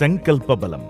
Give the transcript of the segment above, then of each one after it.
సంకల్ప బలం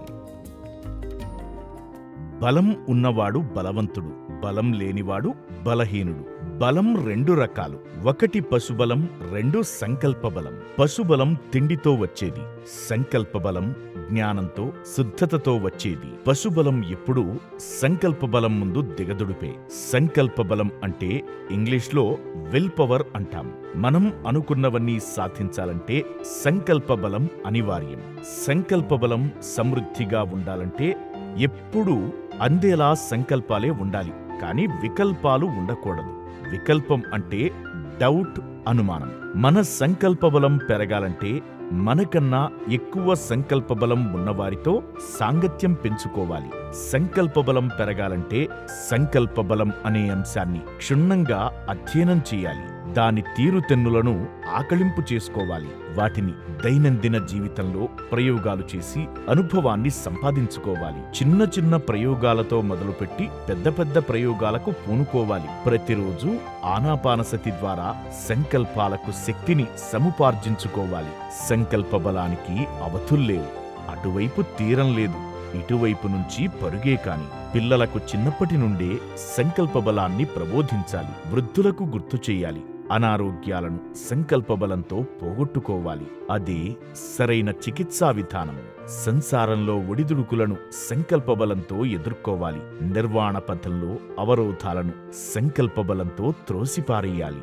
బలం ఉన్నవాడు బలవంతుడు బలం లేనివాడు బలహీనుడు. బలం రెండు రకాలు. ఒకటి పశుబలం రెండు సంకల్ప బలం పశుబలం తిండితో వచ్చేది సంకల్ప బలం జ్ఞానంతో శుద్ధతతో వచ్చేది. పశుబలం ఎప్పుడూ సంకల్ప బలం ముందు దిగదుడిపే. సంకల్ప బలం అంటే ఇంగ్లీష్లో విల్ పవర్ అంటాం. మనం అనుకున్నవన్నీ సాధించాలంటే సంకల్ప బలం అనివార్యం. సంకల్ప బలం సమృద్ధిగా ఉండాలంటే ఎప్పుడూ అందేలా సంకల్పాలే ఉండాలి. కానీ వికల్పాలు ఉండకూడదు. వికల్పం అంటే డౌట్ అనుమానం. మన సంకల్ప బలం పెరగాలంటే మనకన్నా ఎక్కువ సంకల్ప బలం ఉన్నవారితో సాంగత్యం పెంచుకోవాలి. సంకల్ప బలం పెరగాలంటే సంకల్ప బలం అనే అంశాన్ని క్షుణ్ణంగా అధ్యయనం చేయాలి. దాని తీరుతెన్నులను ఆకళింపు చేసుకోవాలి. వాటిని దైనందిన జీవితంలో ప్రయోగాలు చేసి అనుభవాన్ని సంపాదించుకోవాలి. చిన్న చిన్న ప్రయోగాలతో మొదలుపెట్టి పెద్ద పెద్ద ప్రయోగాలకు పూనుకోవాలి. ప్రతిరోజు ఆనాపానసతి ద్వారా సంకల్పాలకు శక్తిని సముపార్జించుకోవాలి. సంకల్ప బలానికి అవధుల్లేవు అటువైపు తీరం లేదు. ఇటువైపు నుంచి పరుగే కాని పిల్లలకు చిన్నప్పటి నుండే సంకల్ప బలాన్ని ప్రబోధించాలి. వృద్ధులకు గుర్తు చేయాలి. అనారోగ్యాలను సంకల్ప బలంతో పోగొట్టుకోవాలి. అదే సరైన చికిత్సా విధానం. సంసారంలో ఒడిదుడుకులను సంకల్ప బలంతో ఎదుర్కోవాలి. నిర్వాణ పథంలో అవరోధాలను సంకల్ప బలంతో త్రోసిపారేయాలి.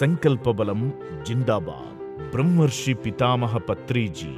సంకల్ప బలం జిందాబాద్. బ్రహ్మర్షి పితామహ పత్రిజీ.